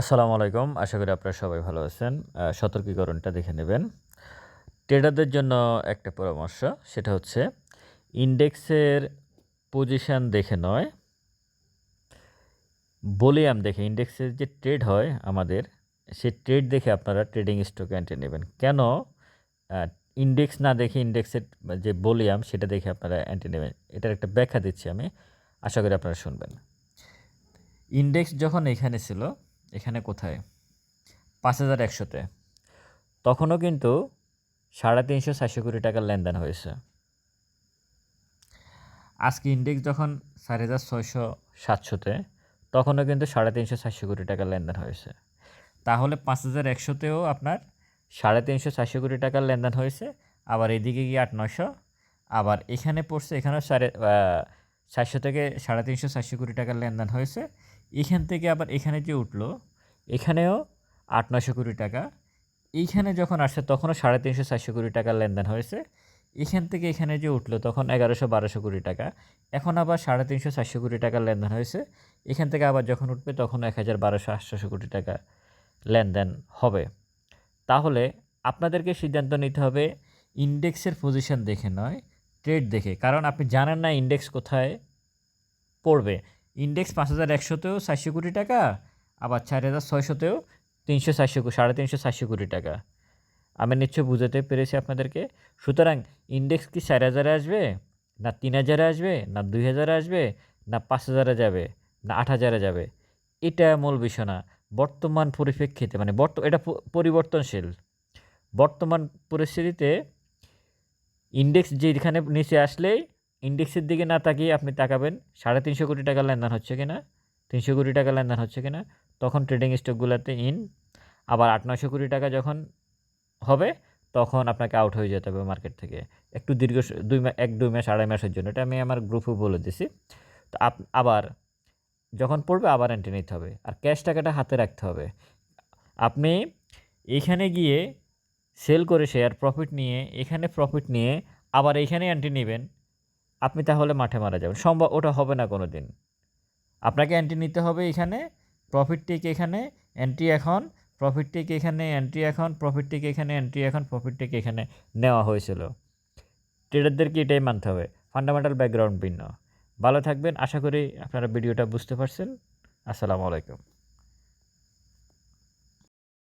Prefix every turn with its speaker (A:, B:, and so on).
A: আসসালামু আলাইকুম। আশা করি আপনারা সবাই ভালো আছেন। সতর্কীকরণটা দেখে নেবেন। ট্রেডারদের জন্য একটা পরামর্শ, সেটা হচ্ছে ইন্ডেক্সের পজিশন দেখে নয় বলিয়াম দেখে, ইন্ডেক্সের যে ট্রেড হয় আমাদের, সে ট্রেড দেখে আপনারা ট্রেডিং স্টকে এন্ট্রি নেবেন। কেন? ইন্ডেক্স না দেখে ইন্ডেক্সের যে বলিয়াম সেটা দেখে আপনারা এন্ট্রি নেবেন। এটার একটা ব্যাখ্যা দিচ্ছি আমি। আশা করি আপনারা শুনবেন। ইন্ডেক্স যখন এখানে ছিল এখানে কোথায়? পাঁচ হাজার একশোতে। তখনও কিন্তু সাড়ে তিনশো চারশো কোটি টাকার লেনদেন হয়েছে। আজকে ইন্ডেক্স যখন চার হাজার ছয়শো সাতশোতে, তখনও কিন্তু সাড়ে তিনশো চারশো কোটি টাকার লেনদেন হয়েছে। তাহলে পাঁচ হাজার একশোতেও আপনার সাড়ে তিনশো চারশো কোটি টাকার লেনদেন হয়েছে, আবার এদিকে গিয়ে আট নয়শো, আবার এখানে পড়ছে এখানেও সাড়ে চারশো থেকে সাড়ে তিনশো চারশো কোটি টাকার লেনদেন হয়েছে এখান থেকে আবার এখানে যে উঠল, এখানেও আট নশো কোটি টাকা। এইখানে যখন আসছে, তখনও সাড়ে তিনশো, চারশো কোটি টাকার লেনদেন হয়েছে। এখান থেকে এখানে যে উঠল, তখন এগারোশো, বারোশো কোটি টাকা। এখন আবার সাড়ে তিনশো, চারশো কোটি টাকার লেনদেন হয়েছে। এখান থেকে আবার যখন উঠবে, তখন এক হাজার, বারোশো, আটশোশো কোটি টাকা লেনদেন হবে। তাহলে আপনাদেরকে সিদ্ধান্ত নিতে হবে, ইন্ডেক্সের পজিশন দেখে নয়, ট্রেড দেখে। কারণ আপনি জানেন না ইন্ডেক্স কোথায় পড়বে। ইন্ডেক্স পাঁচ হাজার একশোতেও চারশো কোটি টাকা, আবার চার হাজার ছয়শোতেও তিনশো চারশো সাড়ে তিনশো চারশো কোটি টাকা। আমি নিশ্চয় বুঝাতে পেরেছি আপনাদেরকে। সুতরাং ইন্ডেক্স কি চার হাজারে আসবে, না তিন হাজারে আসবে, না দুই হাজারে আসবে, না পাঁচ হাজারে যাবে, না আট হাজারে যাবে? এটা মূল বিষয় না। বর্তমান পরিপ্রেক্ষিতে মানে বর্ত, এটা পরিবর্তনশীল। বর্তমান পরিস্থিতিতে ইন্ডেক্স যেখানে নিচে আসলেই ইন্ডেক্সের দিকে না তাকিয়ে আপনি তাকাবেন, সাড়ে তিনশো কোটি টাকা লেনদেন হচ্ছে কিনা, তিনশো কোটি টাকা লেনদেন হচ্ছে কিনা, তখন ট্রেডিং স্টকগুলোতে ইন, আবার আট নশো কোটি টাকা যখন হবে, তখন আপনাকে আউট হয়ে যেতে হবে মার্কেট থেকে। একটু দীর্ঘ দুই এক, দুই মাস, আড়াই মাসের জন্য, এটা আমি আমার গ্রুপে বলে দিছি। তো আপ, আবার যখন পড়বে আবার এন্ট্রি নিতে হবে, আর ক্যাশ টাকাটা হাতে রাখতে হবে। আপনি এইখানে গিয়ে সেল করে শেয়ার প্রফিট নিয়ে, এখানে প্রফিট নিয়ে, আবার এইখানে এন্ট্রি নেবেন আপনি তাহলে মাঠে মারা যাবেন। সম্ভব ওটা হবে না কোনো দিন আপনাকে অ্যান্টি নিতে হবে এখানে প্রফিট টেক এখানে এন্ট্রি এখন প্রফিট টেক এখানে এন্ট্রি এখন প্রফিট টেক এখানে এন্ট্রি এখন প্রফিট টেক এখানে নেওয়া হয়েছিল। ট্রেডারদেরকে এটাই মানতে হবে। ফান্ডামেন্টাল ব্যাকগ্রাউন্ড ভিন্ন। ভালো থাকবেন। আশা করি আপনারা ভিডিওটা বুঝতে পারছেন। আসসালামু আলাইকুম।